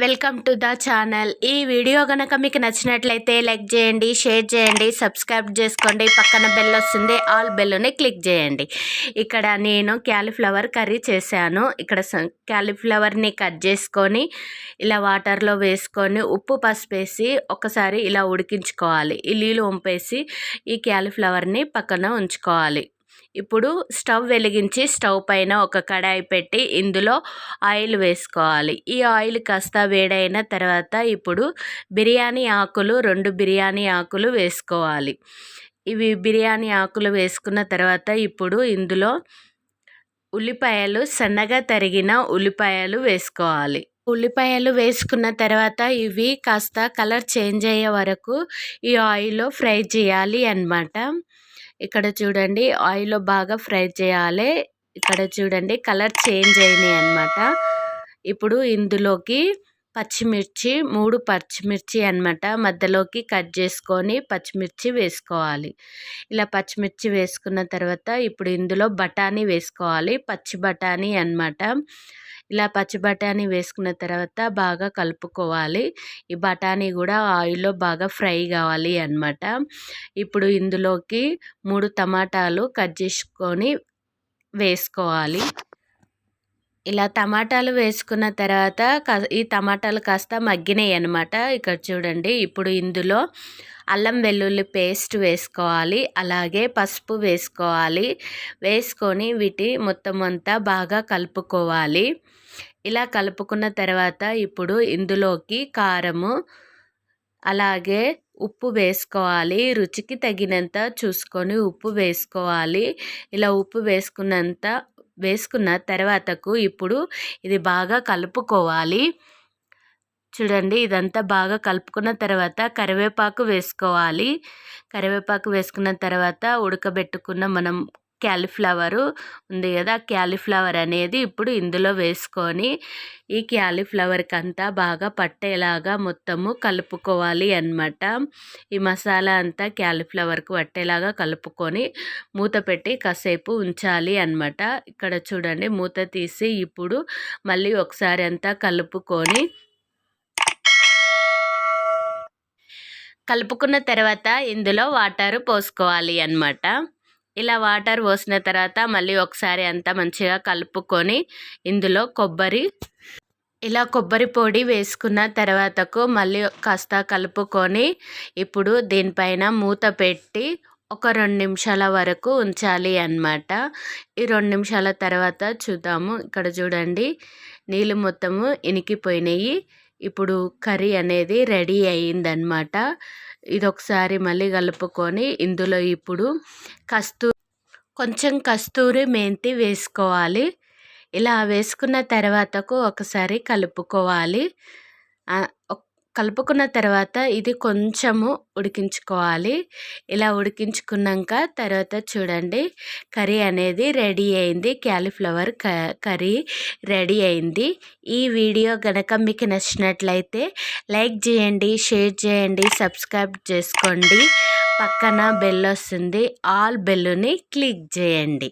Welcome to the channel ఈ video కనుక మీకు నచ్చినట్లయితే లైక్ చేయండి షేర్ చేయండి సబ్స్క్రైబ్ చేసుకోండి. పక్కన బెల్ వస్తుంది ఆల్ బెల్లుని క్లిక్ చేయండి. ఇక్కడ నేను క్యాలీఫ్లవర్ కర్రీ చేశాను. ఇక్కడ క్యాలీఫ్లవర్ని కట్ చేసుకొని ఇలా వాటర్లో వేసుకొని ఉప్పు పసుపు వేసి ఒకసారి ఇలా ఉడికించుకోవాలి. ఇల్లీలు నీళ్ళు వంపేసి ఈ క్యాలీఫ్లవర్ని పక్కన ఉంచుకోవాలి. ఇప్పుడు స్టవ్ వెలిగించి స్టవ్ పైన ఒక కడాయి పెట్టి ఇందులో ఆయిల్ వేసుకోవాలి. ఈ ఆయిల్ కాస్త వేడైన తర్వాత ఇప్పుడు బిర్యానీ ఆకులు రెండు బిర్యానీ ఆకులు వేసుకోవాలి. ఇవి బిర్యానీ ఆకులు వేసుకున్న తర్వాత ఇప్పుడు ఇందులో ఉల్లిపాయలు సన్నగా తరిగిన ఉల్లిపాయలు వేసుకోవాలి. ఉల్లిపాయలు వేసుకున్న తర్వాత ఇవి కాస్త కలర్ చేంజ్ అయ్యే వరకు ఈ ఆయిల్లో ఫ్రై చేయాలి అన్నమాట. ఇక్కడ చూడండి ఆయిల్లో బాగా ఫ్రై చేయాలి. ఇక్కడ చూడండి కలర్ చేంజ్ అయినాయి అనమాట ఇప్పుడు ఇందులోకి పచ్చిమిర్చి మూడు పచ్చిమిర్చి అనమాట మధ్యలోకి కట్ చేసుకొని పచ్చిమిర్చి వేసుకోవాలి. ఇలా పచ్చిమిర్చి వేసుకున్న తర్వాత ఇప్పుడు ఇందులో బఠానీ వేసుకోవాలి. పచ్చి బఠానీ అనమాట ఇలా పచ్చి బఠానీ వేసుకున్న తర్వాత బాగా కలుపుకోవాలి. ఈ బఠానీ కూడా ఆయిల్లో బాగా ఫ్రై కావాలి అనమాట ఇప్పుడు ఇందులోకి మూడు టమాటాలు కట్ చేసుకొని వేసుకోవాలి. ఇలా టమాటాలు వేసుకున్న తర్వాత ఈ టమాటాలు కాస్త మగ్గినాయి అనమాట ఇక్కడ చూడండి ఇప్పుడు ఇందులో అల్లం వెల్లుల్లి పేస్ట్ వేసుకోవాలి అలాగే పసుపు వేసుకోవాలి వేసుకొని వీటి మొత్తం అంతా బాగా కలుపుకోవాలి. ఇలా కలుపుకున్న తర్వాత ఇప్పుడు ఇందులోకి కారము అలాగే ఉప్పు వేసుకోవాలి. రుచికి తగినంత చూసుకొని ఉప్పు వేసుకోవాలి. ఇలా ఉప్పు వేసుకున్నంత వేసుకున్న తర్వాతకు ఇప్పుడు ఇది బాగా కలుపుకోవాలి. చూడండి ఇదంతా బాగా కలుపుకున్న తర్వాత కరివేపాకు వేసుకోవాలి. కరివేపాకు వేసుకున్న తర్వాత ఉడకబెట్టుకున్న మనం క్యాలీఫ్లవరు ఉంది కదా క్యాలీఫ్లవర్ అనేది ఇప్పుడు ఇందులో వేసుకొని ఈ క్యాలీఫ్లవర్కి అంతా బాగా పట్టేలాగా మొత్తము కలుపుకోవాలి అనమాట ఈ మసాలా అంతా క్యాలీఫ్లవర్కి పట్టేలాగా కలుపుకొని మూత పెట్టి కాసేపు ఉంచాలి అనమాట ఇక్కడ చూడండి మూత తీసి ఇప్పుడు మళ్ళీ ఒకసారి అంతా కలుపుకొని కలుపుకున్న తర్వాత ఇందులో వాటర్ పోసుకోవాలి అనమాట ఇలా వాటర్ పోసిన తర్వాత మళ్ళీ ఒకసారి అంతా మంచిగా కలుపుకొని ఇందులో కొబ్బరి ఇలా కొబ్బరి పొడి వేసుకున్న తర్వాతకు మళ్ళీ కాస్త కలుపుకొని ఇప్పుడు దీనిపైన మూత పెట్టి ఒక రెండు నిమిషాల వరకు ఉంచాలి అన్నమాట. ఈ రెండు నిమిషాల తర్వాత చూద్దాము. ఇక్కడ చూడండి నీళ్ళు మొత్తము ఇనికిపోయినాయి. ఇప్పుడు కర్రీ అనేది రెడీ అయ్యిందనమాట ఇది ఒకసారి మళ్ళీ కలుపుకొని ఇందులో ఇప్పుడు కస్తూ కొంచెం కస్తూరి మెంతి వేసుకోవాలి. ఇలా వేసుకున్న తర్వాతకు ఒకసారి కలుపుకోవాలి. కలుపుకున్న తర్వాత ఇది కొంచెము ఉడికించుకోవాలి. ఇలా ఉడికించుకున్నాక తర్వాత చూడండి కర్రీ అనేది రెడీ అయింది. క్యాలీఫ్లవర్ కర్రీ రెడీ అయింది. ఈ వీడియో కనుక మీకు నచ్చినట్లయితే లైక్ చేయండి షేర్ చేయండి సబ్స్క్రైబ్ చేసుకోండి. పక్కన బెల్ వస్తుంది ఆల్ బెల్లుని క్లిక్ చేయండి.